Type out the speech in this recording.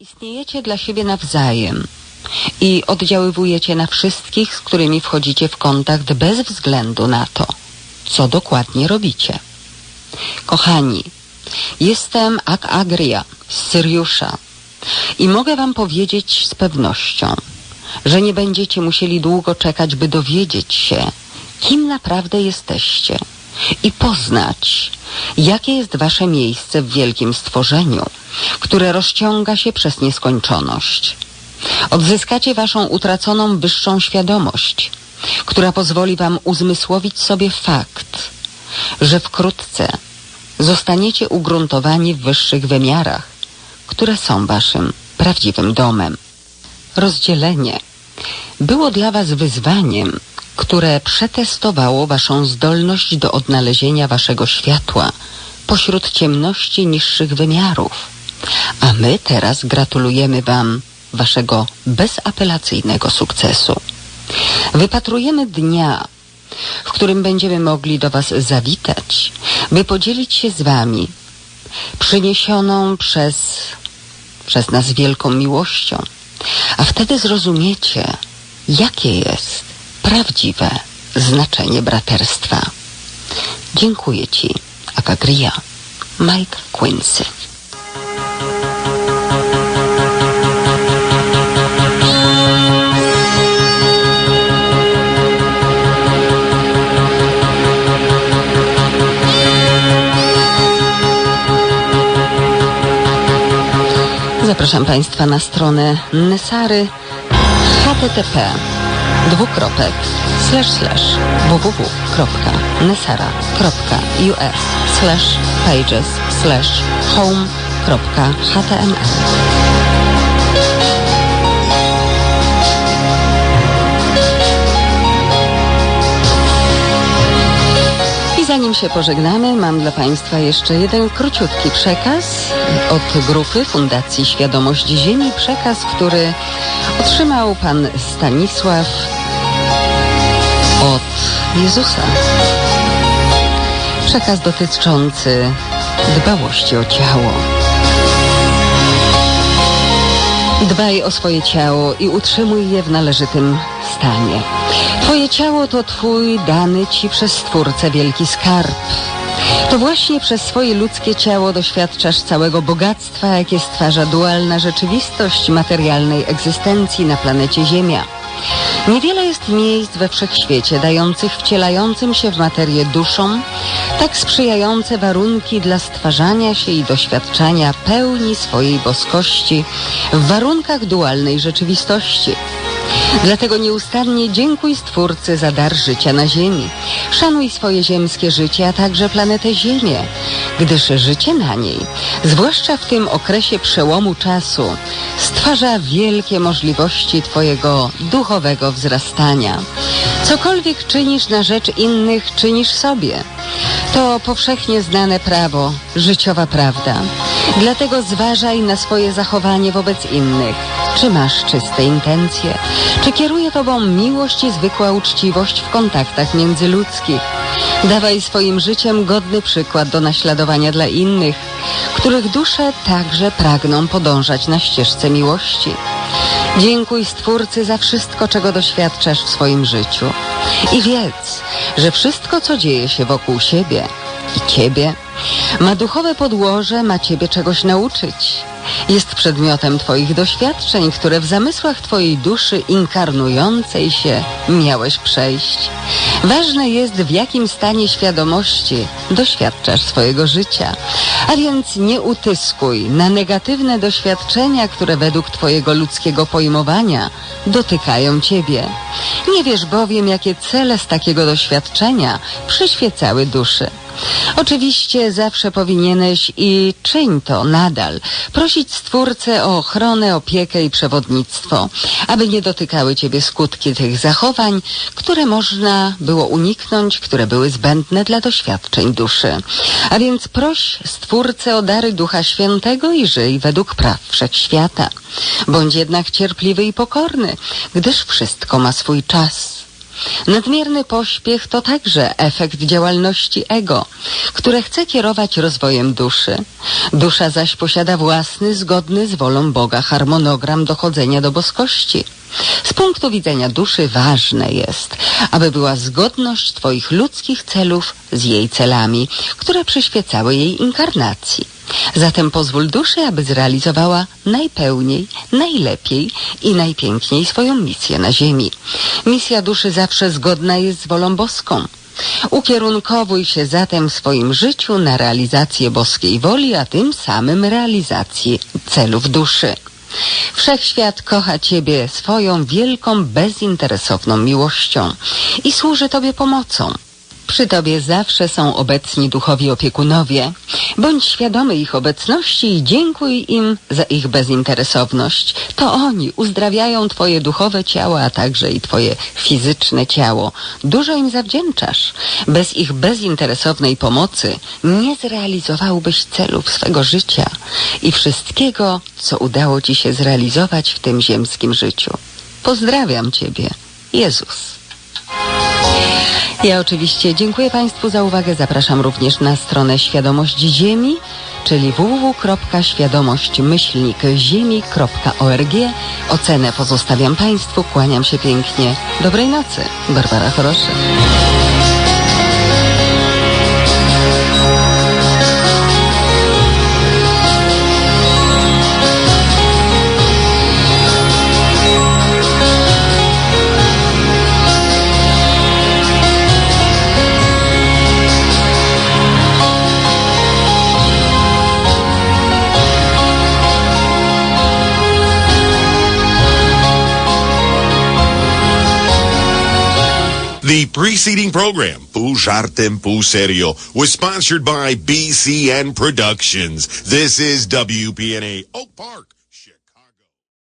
Istniejecie dla siebie nawzajem i oddziaływujecie na wszystkich, z którymi wchodzicie w kontakt bez względu na to, co dokładnie robicie. Kochani, jestem Ak Agria z Syriusza i mogę wam powiedzieć z pewnością, że nie będziecie musieli długo czekać, by dowiedzieć się, kim naprawdę jesteście i poznać, jakie jest wasze miejsce w wielkim stworzeniu, które rozciąga się przez nieskończoność. Odzyskacie waszą utraconą wyższą świadomość, która pozwoli wam uzmysłowić sobie fakt, że wkrótce zostaniecie ugruntowani w wyższych wymiarach, które są waszym prawdziwym domem. Rozdzielenie było dla was wyzwaniem, które przetestowało waszą zdolność do odnalezienia waszego światła pośród ciemności niższych wymiarów. A my teraz gratulujemy wam waszego bezapelacyjnego sukcesu. Wypatrujemy dnia, w którym będziemy mogli do was zawitać, by podzielić się z wami przyniesioną przez, przez nas wielką miłością. A wtedy zrozumiecie, jakie jest prawdziwe znaczenie braterstwa. Dziękuję Ci, Akagria. Mike Quincy. Zapraszam Państwa na stronę Nesary http dwukropek slash slash www.nesara.us slash pages slash home.html zanim się pożegnamy, mam dla Państwa jeszcze jeden króciutki przekaz od grupy Fundacji Świadomość Ziemi. Przekaz, który otrzymał pan Stanisław od Jezusa. Przekaz dotyczący dbałości o ciało. Dbaj o swoje ciało i utrzymuj je w należytym stanie. Twoje ciało to Twój dany Ci przez Stwórcę wielki skarb. To właśnie przez swoje ludzkie ciało doświadczasz całego bogactwa, jakie stwarza dualna rzeczywistość materialnej egzystencji na planecie Ziemia. Niewiele jest miejsc we wszechświecie dających wcielającym się w materię duszom tak sprzyjające warunki dla stwarzania się i doświadczania pełni swojej boskości w warunkach dualnej rzeczywistości. Dlatego nieustannie dziękuj Stwórcy za dar życia na Ziemi. Szanuj swoje ziemskie życie, a także planetę Ziemię, gdyż życie na niej, zwłaszcza w tym okresie przełomu czasu, stwarza wielkie możliwości Twojego duchowego wzrastania. Cokolwiek czynisz na rzecz innych, czynisz sobie. To powszechnie znane prawo, życiowa prawda. Dlatego zważaj na swoje zachowanie wobec innych. Czy masz czyste intencje? Czy kieruje Tobą miłość i zwykła uczciwość w kontaktach międzyludzkich? Dawaj swoim życiem godny przykład do naśladowania dla innych, których dusze także pragną podążać na ścieżce miłości. Dziękuj Stwórcy za wszystko, czego doświadczasz w swoim życiu. I wiedz, że wszystko, co dzieje się wokół siebie i Ciebie, ma duchowe podłoże, ma Ciebie czegoś nauczyć. Jest przedmiotem Twoich doświadczeń, które w zamysłach Twojej duszy inkarnującej się miałeś przejść. Ważne jest, w jakim stanie świadomości doświadczasz swojego życia. A więc nie utyskuj na negatywne doświadczenia, które według Twojego ludzkiego pojmowania dotykają Ciebie. Nie wiesz bowiem, jakie cele z takiego doświadczenia przyświecały duszy. Oczywiście zawsze powinieneś i czyń to nadal. Prosić Stwórcę o ochronę, opiekę i przewodnictwo, aby nie dotykały Ciebie skutki tych zachowań, które można było uniknąć, które były zbędne dla doświadczeń duszy. A więc proś Stwórcę o dary Ducha Świętego i żyj według praw wszechświata. Bądź jednak cierpliwy i pokorny, gdyż wszystko ma swój czas. Nadmierny pośpiech to także efekt działalności ego, które chce kierować rozwojem duszy. Dusza zaś posiada własny, zgodny z wolą Boga harmonogram dochodzenia do boskości. Z punktu widzenia duszy ważne jest, aby była zgodność Twoich ludzkich celów z jej celami, które przyświecały jej inkarnacji. Zatem pozwól duszy, aby zrealizowała najpełniej, najlepiej i najpiękniej swoją misję na ziemi. Misja duszy zawsze zgodna jest z wolą boską. Ukierunkowuj się zatem w swoim życiu na realizację boskiej woli, a tym samym realizację celów duszy. Wszechświat kocha Ciebie swoją wielką, bezinteresowną miłością i służy Tobie pomocą. Przy Tobie zawsze są obecni duchowi opiekunowie. Bądź świadomy ich obecności i dziękuj im za ich bezinteresowność. To oni uzdrawiają Twoje duchowe ciało, a także i Twoje fizyczne ciało. Dużo im zawdzięczasz. Bez ich bezinteresownej pomocy nie zrealizowałbyś celów swego życia i wszystkiego, co udało Ci się zrealizować w tym ziemskim życiu. Pozdrawiam Ciebie, Jezus. Ja oczywiście dziękuję Państwu za uwagę. Zapraszam również na stronę Świadomość Ziemi, czyli www.świadomość-ziemi.org. Ocenę pozostawiam Państwu. Kłaniam się pięknie. Dobrej nocy. Barbara Choroszy. The preceding program, Pół Żartem, Serio, was sponsored by BCN Productions. This is WPNA Oak Park.